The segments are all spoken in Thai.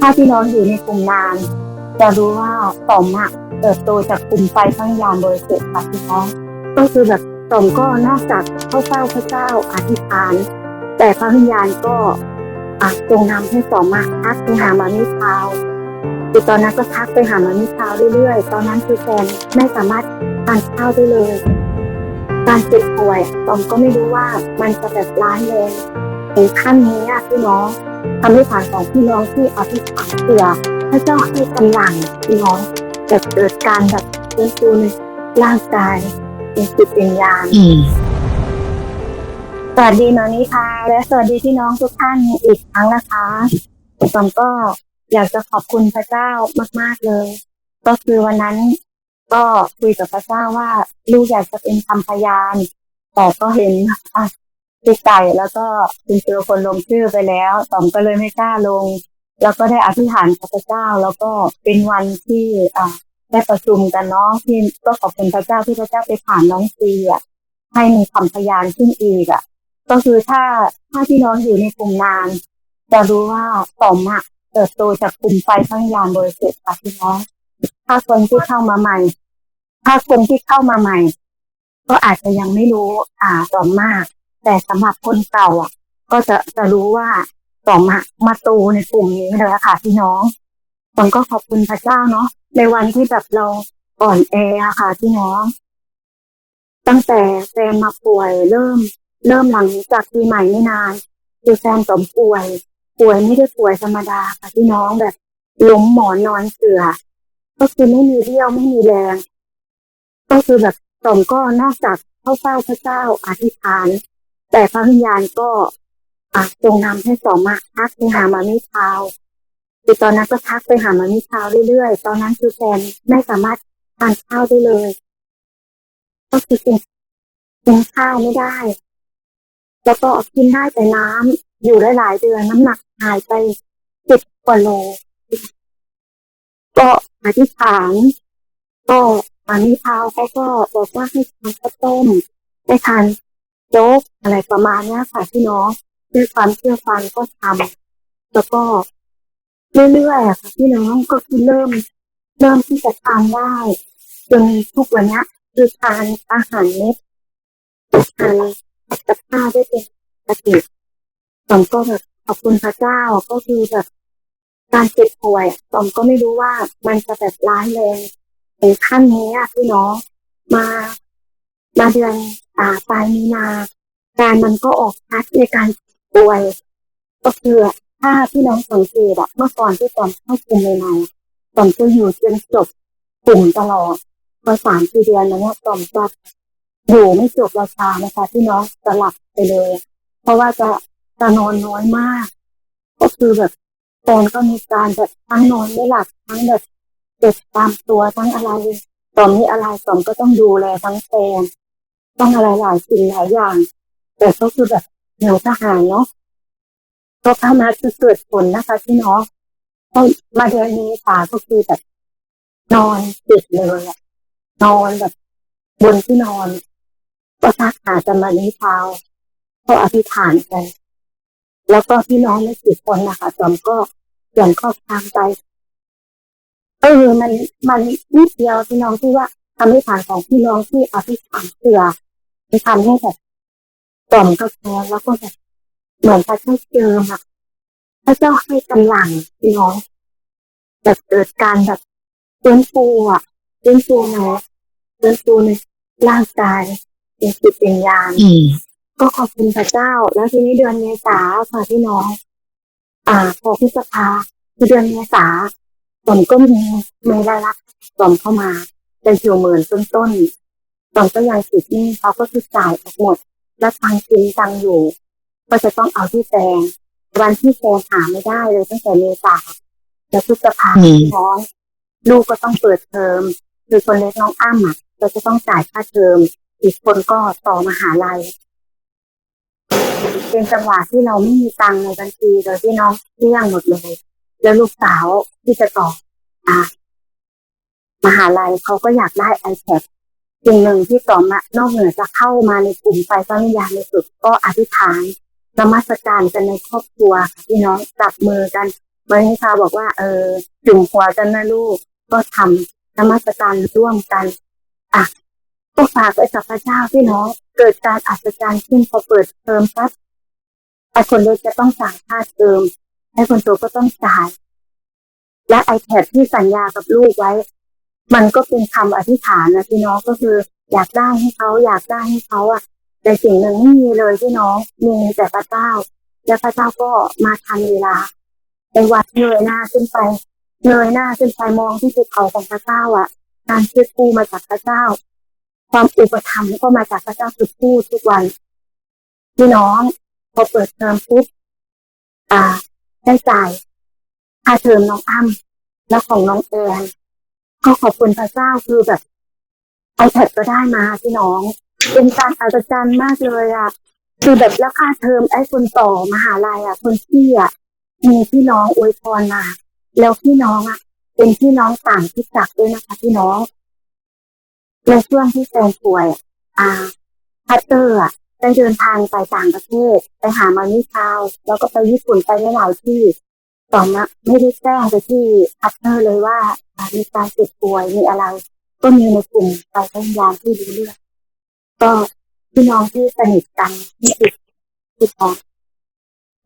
ถ้าพี่น้องอยู่ในกลุ่มนาน จะรู้ว่าต่อมอะเติบโตจากกลุ่มไฟพระวิญญาณบริสุทธิ์ค่ะพี่น้อง ก็คือแบบต่อมก็นอกจากเข้าเฝ้าพระเจ้าอธิษฐาน แต่พระวิญญาณก็อาจงนำให้ต่อมมาทักไปหามามิเช้าคือตอนนั้นก็ทักไปหามามิเช้าเรื่อยๆ ตอนนั้นคือแฟนไม่สามารถทานข้าวได้เลย การเจ็บป่วยต่อมก็ไม่รู้ว่ามันจะแบบร้ายแรง ถึงขั้นนี้อะพี่น้องทำให้ผ่านของพี่น้องที่อธิษฐานเสือพระเจ้าให้กำลังพี่น้องแบบเกิดการแบบฟื้นฟูในร่างกายเป็นจิตวิญญาณอืมสวัสดีน้องนิพาและสวัสดีพี่น้องทุกท่านอีกครั้งนะคะผมก็อยากจะขอบคุณพระเจ้ามาก ๆเลย ก็คือวันนั้นก็คุยกับพระเจ้าว่าลูกอยากจะเป็นคำพยานแต่ก็เห็นอะ พี่ไก่แล้วก็คุณเจอคนลงชื่อไปแล้วตอมก็เลยไม่กล้าลง แล้วก็ได้อธิษฐานพระเจ้า แล้วก็เป็นวันที่อะได้ประชุมกันเนาะที่ก็ขอบคุณพระเจ้าที่พระเจ้าไปผ่านน้องซีอะให้มีคำพยานขึ้นอีกอะ ก็คือถ้าถ้าพี่น้องอยู่ในกลุ่มนาน จะรู้ว่าต่อมอะเติบโตจากกลุ่มไฟพระวิญญาณบริสุทธิ์ค่ะพี่น้อง ถ้าคนที่เข้ามาใหม่ ถ้าคนที่เข้ามาใหม่ ก็อาจจะยังไม่รู้อ่าต่อมมาก แต่สำหรับคนเก่าอะ ก็จะจะรู้ว่าต่อมอะมาตูในกลุ่มนี้เลยค่ะพี่น้องผมก็ขอบคุณพระเจ้าเนาะในวันที่แบบเราอ่อนแอะค่ะพี่น้อง ตั้งแต่แฟนมาป่วยเริ่ม เริ่มหลังจากปีใหม่ไม่นานคือแฟนสมป่วย ป่วยไม่ได้ป่วยธรรมดาค่ะพี่น้องแบบล้มหมอนนอนเสือก็คือไม่มีเรี่ยวไม่มีแรง ก็คือแบบสมก็นอกจากเข้าเฝ้าพระเจ้าอธิษฐาน แต่พระวิญญาณก็อาจงนำให้สอมอะทักไปหามามิช้าคือตอนนั้นก็ทักไปหามามิช้าเรื่อยๆ ตอนนั้นคือแฟนไม่สามารถทานข้าวได้เลย ก็คือกินกินข้าวไม่ได้ แล้วก็กินได้แต่น้ำอยู่ได้หลายเดือนน้ำหนักหายไปสิบกว่าโล ก็อธิษฐานก็อันนี้เท้าเขาก็บอกว่าให้ทานข้าวต้มให้ทาน โจ๊กอะไรประมาณนี้ค่ะพี่น้องด้วยความเชื่อฟังก็ทำแล้วก็เรื่อยๆอะค่ะพี่น้องก็คือเริ่ม เริ่มที่จะทานได้จนทุกวันนี้คือทานอาหารเม็ดทานกับข้าวได้เป็นปกติตอมก็แบบขอบคุณพระเจ้าก็คือแบบการเจ็บป่วยตอมก็ไม่รู้ว่ามันจะแบบร้ายแรงถึงขั้นนี้อะพี่น้องมา มาเดือนอ่าปลายมีนา การมันก็ออกชัดในการป่วย ก็คือถ้าพี่น้องสังเกตอะเมื่อก่อนที่ตอมเข้ากลุ่มใหม่ๆตอมจะอยู่จนจบกลุ่มตลอดพอสามสี่เดือนแล้วเนี่ยตอมจะอยู่ไม่จบราคานะคะพี่น้องจะหลับไปเลย เพราะว่าจะจะนอนน้อยมาก ก็คือแบบแฟนก็มีการแบบทั้งนอนไม่หลับทั้งแบบเจ็บตามตัวทั้งอะไรตอนนี้อะไรตอมก็ต้องดูแลทั้งแฟน ต้องอะไรหลายสิ่งหลายอย่าง แต่ก็คือแบบเหนือทหารเนาะก็เข้ามาคือเกิดผลนะคะพี่น้องก็มาเดือนนี้ตาก็คือแบบนอนติดเลยอะนอนแบบ บนที่นอน ก็ทักหาจะมานี้เช้าก็อธิษฐานกันแล้วก็พี่น้องไม่กี่คนนะคะจอมก็เขียนข้อความไปเออมันมันนิดเดียวพี่น้องที่ว่า ทำให้ผ่านของพี่น้องที่อธิษฐานเสือมันทำให้แบบจอมก็แพ้แล้วก็แบบเหมือนพระเจ้าเจิมอะพระเจ้าให้กำลังพี่น้องแบบเกิดการแบบฟื้นฟูอะฟื้นฟูในฟื้นฟูในร่างกายเป็นจิตเป็นญาณอืมก็ขอบคุณพระเจ้า แล้วทีนี้เดือนเมษาค่ะพี่น้อง อ่าพอพฤษภาคือเดือนเมษาฝนก็มีมีรายรับฝนเข้ามา เป็นอยู่หมื่นต้นๆฝนก็ยังติดหนี้เขาก็คือจ่ายออกหมด แล้วตังค์กินตังค์อยู่ ก็จะต้องเอาที่แฟนวันที่แฟนหาไม่ได้เลยตั้งแต่เมษาแล้วพฤษภาอืมพี่น้องลูกก็ต้องเปิดเทอมคือคนเล็กน้องอ้ำอะเราจะต้องจ่ายค่าเทอม อีกคนก็ต่อมหาลัย เป็นจังหวะที่เราไม่มีตังค์ในบัญชีโดยที่น้องเลี่ยงหมดเลย แล้วลูกสาวที่จะต่ออ่า มหาลัยเขาก็อยากได้ iPad สิ่งหนึ่งที่ต่อมานอกเหนือจะเข้ามาในกลุ่มไฟฟ้าวิญญาณในสุดก็อธิษฐานนมัสการกันในครอบครัวค่ะพี่น้องจับมือกันมันนิชาบอกว่า เออจุ่มหัวกันนะลูกก็ทำนมัสการร่วมกันอะก็ฝากไว้กับพระเจ้าพี่น้อง เกิดการอัศจรรย์ขึ้นพอเปิดเทอมปั๊บไอคนเล็กจะต้องจ่ายค่าเทอมไอ้คนโตก็ต้องจ่ายและไอแพดที่สัญญากับลูกไว้ มันก็เป็นคำอธิษฐานนะพี่น้องก็คือ อยากได้ให้เขาอยากได้ให้เขาอะแต่สิ่งหนึ่งไม่มีเลยพี่น้องมีแต่พระเจ้า และพระเจ้าก็มาทันเวลาในวัดเงยหน้าขึ้นไปเงยหน้าขึ้นไปมองที่ภูเขาของพระเจ้าอะ การเชื่อกู้มาจากพระเจ้า ความอุปถัมภ์ก็มาจากพระเจ้าคือพูดทุกวันพี่น้องพอเปิดเทอมปุ๊บอ่าได้จ่ายค่าเทอมน้องอ้ำและของน้องแอน ก็ขอบคุณพระเจ้าคือแบบไอแพดก็ได้มาพี่น้อง เป็นการอัศจรรย์มากเลยอะคือแบบแล้วค่าเทอมไอ้คนต่อมหาลัยอะ คนพี่อะมีพี่น้องอวยพรมาแล้วพี่น้องอะ เป็นพี่น้องต่างที่จักด้วยนะคะ พี่น้องในช่วงที่แฟนป่วยอะอ่าพัตเตอร์อะได้เดินทางไปต่างประเทศ ไปหามานิชาว แล้วก็ไปญี่ปุ่นไปหลายที่ ต่อมาไม่ได้แจ้งไปที่พัตเตอร์เลยว่ามีการเจ็บป่วยมีอะไร ก็มีในกลุ่มไปพยายามที่รู้เรื่องก็พี่น้องที่สนิทกันที่ติดติดต่อ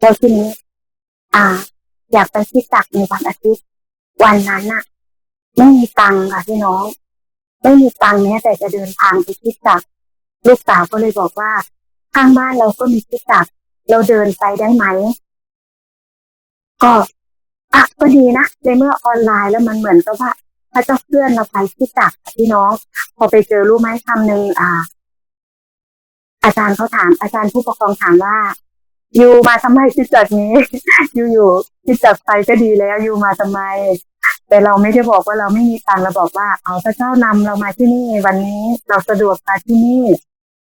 แล้วทีนี้ อ่า อยากไปที่ตักในวันอาทิตย์ วันนั้นน่ะไม่มีตังค่ะพี่น้อง ไม่มีตังค์แม้แต่จะเดินทางไปที่ตัก ลูกสาวก็เลยบอกว่าข้างบ้านเราก็มีที่ตัก เราเดินไปได้ไหม ก็ อะก็ดีนะในเมื่อออนไลน์แล้วมันเหมือนกับว่าถ้าเจ้าเพื่อนเราไปที่ตักพี่น้อง พอไปเจอรู้ไหมคำหนึ่งอ่า อาจารย์เขาถาม อาจารย์ผู้ปกครองถามว่าอยู่มาทำไมที่จัดนี้ อยู่อยู่ที่จัดไปก็ดีแล้วอยู่มาทำไม แต่เราไม่ได้บอกว่าเราไม่มีตังเราบอกว่า เอาพระเจ้านำเรามาที่นี่ วันนี้เราสะดวกมาที่นี่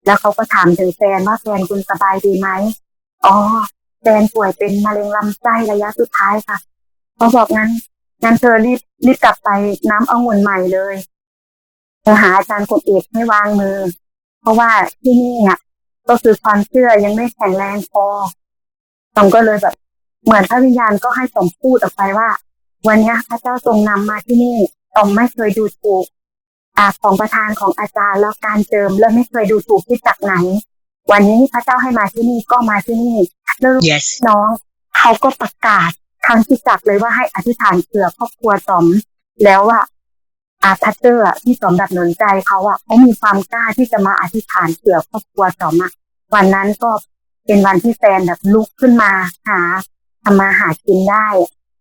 แล้วเขาก็ถามถึงแฟนว่าแฟนคุณสบายดีไหมอ๋อแฟนป่วยเป็นมะเร็งลำไส้ระยะสุดท้ายค่ะ เขาบอกงั้นงั้นเธอรีบรีบกลับไปน้ำองุ่นใหม่เลยเธอหาอาจารย์กดเอกให้วางมือ เพราะว่าที่นี่อะก็คือความเชื่อยังไม่แข็งแรงพอตองก็เลยแบบ เหมือนพระวิญญาณก็ให้ตอมพูดออกไปว่า วันเนี้ยพระเจ้าทรงนำมาที่นี่ตอมไม่เคยดูถูกอาของประธานของอาจารย์แล้วการเจิมแล้วไม่เคยดูถูกที่จากไหน วันนี้พระเจ้าให้มาที่นี่ก็มาที่นี่แล้ว yes น้องเขาก็ประกาศ ทางที่จักเลยว่าให้อธิษฐานเผื่อครอบครัวตอมแล้วว่าอาพัตเตอร์อะที่สมดับหนุนใจเขาอะเขามีความกล้าที่จะมาอธิษฐานเผื่อครอบครัวตอมอะวันนั้นก็เป็นวันที่แฟนแบบลุกขึ้นมาหาทำมาหากินได้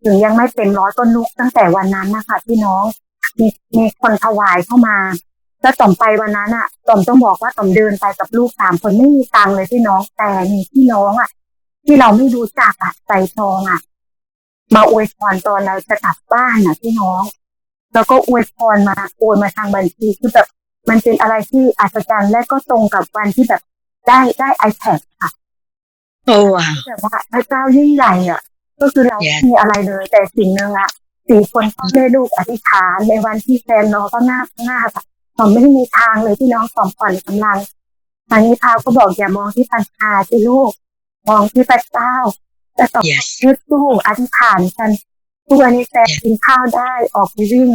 ถึงยังไม่เต็มร้อยก็ลุกตั้งแต่วันนั้นนะคะพี่น้องมีมีคนถวายเข้ามาแล้วต่อมไปวันนั้นอะต่อมต้องบอกว่าต่อมเดินไปกับลูกสามคนไม่มีตังเลยพี่น้องแต่มีพี่น้องอะที่เราไม่รู้จักอะใส่ซองอะ มาอวยพรตอนเราจะกลับบ้านอะพี่น้อง แล้วก็อวยพรมาโอนมาทางบัญชีคือแบบมันเป็นอะไรที่อัศจรรย์และก็ตรงกับวันที่แบบได้ได้ iPad ค่ะ oh wow แบบว่าพระเจ้ายิ่งใหญ่อะ ก็คือเรา Yes ไม่มีอะไรเลย แต่สิ่งหนึ่งอะสี่คนก็ได้ลูกอธิษฐานในวันที่แฟนน้องก็หน้าหน้าแบบผมไม่มีทางเลยที่น้องสอมผ่อนกำลังทางนี้พาวก็บอกอย่ามองที่ปัญหาสิลูก มองที่พระเจ้า แต่ต่อ yes ยึดสู้อธิษฐานกันทุกวันนี้แฟนกินข้าวได้ออกไปวิ่ง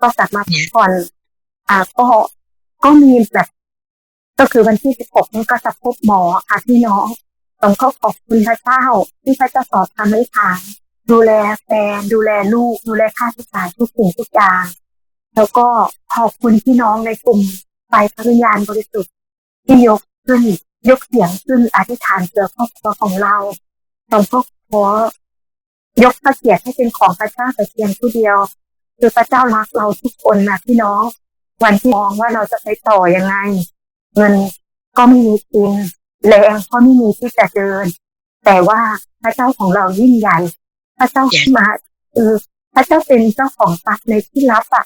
ก็กลับมาพักผ่อนอ่าก็ก็มีแบบ ก็คือวันที่สิบหกนี้ก็จะพบหมอค่ะพี่น้องต้องขอขอบคุณพระเจ้าที่พระเจ้าสอนทำให้ทานดูแลแฟนดูแลลูก ดูแลค่าใช้จ่ายทุกสิ่งทุกอย่าง แล้วก็ขอบคุณพี่น้องในกลุ่มไฟพระวิญญาณบริสุทธิ์ที่ยกขึ้นยกเสียงขึ้นอธิษฐานเพื่อครอบครัวของเรา ต้องขอขอยกพระเกียรติให้เป็นของพระเจ้าแต่เพียงผู้เดียว คือพระเจ้ารักเราทุกคนนะพี่น้อง วันที่มองว่าเราจะไปต่อยังไง เงินก็ไม่มีกินแรงก็ไม่มีที่จะเดิน แต่ว่าพระเจ้าของเรายิ่งใหญ่ พระเจ้าที่มาเออพระเจ้าเป็นเจ้าของทรัพย์ในที่ลับอะ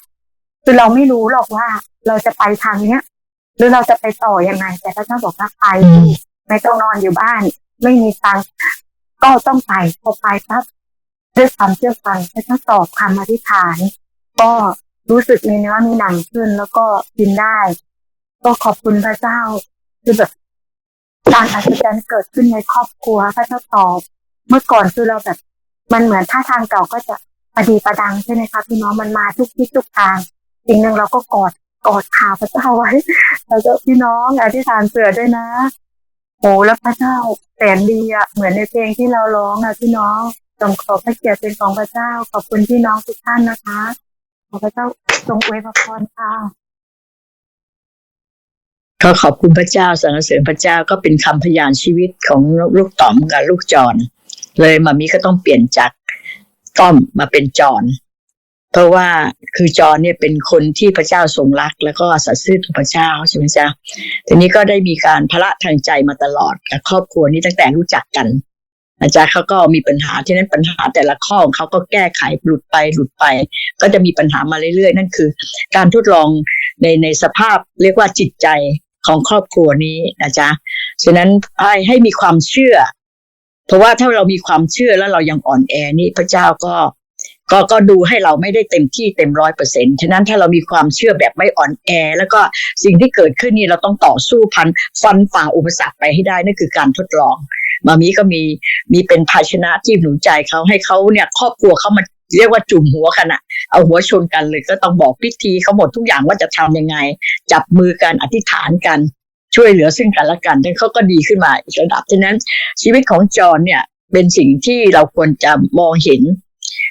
คือเราไม่รู้หรอกว่าเราจะไปทางเนี้ย หรือเราจะไปต่อยังไง แต่พระเจ้าบอกว่าไปไม่ต้องนอนอยู่บ้าน ไม่มีตัง ก็ต้องไปพอไปปั๊บด้วยความเชื่อฟังพระเจ้าตอบคำอธิษฐาน ก็รู้สึกมีเนื้อมีหนังขึ้น แล้วก็กินได้ ก็ขอบคุณพระเจ้าคือแบบการอัศจรรย์เกิดขึ้นในครอบครัวพระเจ้าตอบ เมื่อก่อนคือเราแบบมันเหมือนท่าทางเก่าก็จะประดีประดังใช่ไหมคะพี่น้องมันมาทุกที่ทุกทางสิ่งหนึ่งเราก็กอดกอดขาพระเจ้าไว้แล้วก็พี่น้องอธิษฐานเสือด้วยนะ โอ้แล้วพระเจ้าแสนดีอะเหมือนในเพลงที่เราร้องอะพี่น้องทรงขอพระเกียรติเป็นของพระเจ้า ขอบคุณพี่น้องทุกท่านนะคะขอพระเจ้าทรงอวยพรค่ะก็ขอบคุณพระเจ้าสรรเสริญพระเจ้าก็เป็นคำพยานชีวิตของลูกต๋อมกับลูกจอนเลยมามีก็ต้องเปลี่ยนจากต้อมมาเป็นจอน เพราะว่าคือจอเนี่ยเป็นคนที่พระเจ้าทรงรัก แล้วก็สัตย์ซื่อต่อพระเจ้าใช่ไหมจ๊ะทีนี้ก็ได้มีการพระทางใจมาตลอดกับครอบครัวนี้ตั้งแต่รู้จักกันอาจารย์เขาก็มีปัญหาที่นั้นปัญหาแต่ละข้อของเขาก็แก้ไขหลุดไปหลุดไป ก็จะมีปัญหามาเรื่อยๆ นั่นคือ การทดลองในในสภาพเรียกว่าจิตใจของครอบครัวนี้นะจ๊ะฉะนั้นให้ให้มีความเชื่อ เพราะว่าถ้าเรามีความเชื่อแล้วเรายังอ่อนแอนี่พระเจ้าก็ ก็ก็ดูให้เราไม่ได้เต็มที่เต็มร้อยเปอร์เซ็นต์ฉะนั้นถ้าเรามีความเชื่อแบบไม่อ่อนแอ แล้วก็สิ่งที่เกิดขึ้นนี่เราต้องต่อสู้พันฟันฝ่าอุปสรรคไปให้ได้นั่นคือการทดลอง มามีก็มีมีเป็นภาชนะที่หนุนใจเขาให้เขาเนี่ยครอบครัวเขามาเรียกว่าจุ่มหัวกันอะเอาหัวชนกันเลยก็ต้องบอกพิธีเขาหมดทุกอย่างว่าจะทำยังไง จับมือกันอธิษฐานกันช่วยเหลือซึ่งกันและกันแล้วเขาก็ดีขึ้นมาอีกระดับฉะนั้นชีวิตของจอนเนี่ยเป็นสิ่งที่เราควรจะมองเห็น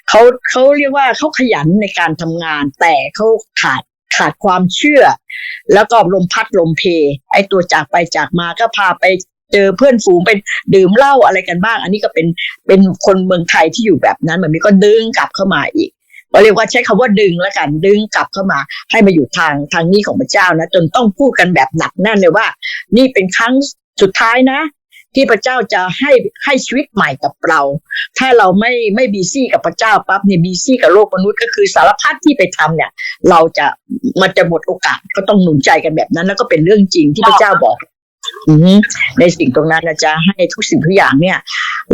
เขาเขาเรียกว่าเขาขยันในการทำงาน แต่เขาขาดขาดความเชื่อ แล้วก็ลมพัดลมเพ ไอตัวจากไปจากมาก็พาไปเจอเพื่อนฝูงไปดื่มเหล้าอะไรกันบ้าง อันนี้ก็เป็นเป็นคนเมืองไทยที่อยู่แบบนั้นเหมือนมีก็ดึงกลับเข้ามาอีกเราเรียกว่าใช้คำว่าดึงแล้วกันดึงกลับเข้ามา ให้มาอยู่ทางทางนี้ของพระเจ้านะ จนต้องพูดกันแบบหนักแน่นเลยว่า นี่เป็นครั้งสุดท้ายนะ ที่พระเจ้าจะให้ให้ชีวิตใหม่กับเรา ถ้าเราไม่ไม่บีซี่กับพระเจ้าปั๊บเนี่ยบีซี่กับโลกมนุษย์ก็คือสารพัดที่ไปทำเนี่ย เราจะมันจะหมดโอกาสก็ต้องหนุนใจกันแบบนั้น แล้วก็เป็นเรื่องจริงที่พระเจ้าบอกอือฮึในสิ่งตรงนั้นนะจ๊ะให้ทุกสิ่งทุกอย่างเนี่ย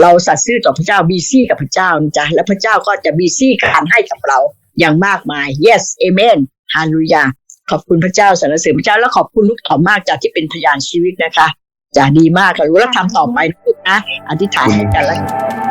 เราสัตย์ซื่อต่อพระเจ้าบีซี่กับพระเจ้านะจ๊ะแล้วพระเจ้าก็จะบีซี่การให้กับเราอย่างมากมาย yes amen ฮาลูยาขอบคุณพระเจ้าสรรเสริญพระเจ้าแล้วขอบคุณลูกต่อมากจ้ะที่เป็นพยานชีวิตนะคะ จ้ะดีมากค่ะรู้แล้วทำต่อไปนะลูกนะอธิษฐานให้กันแล้วกัน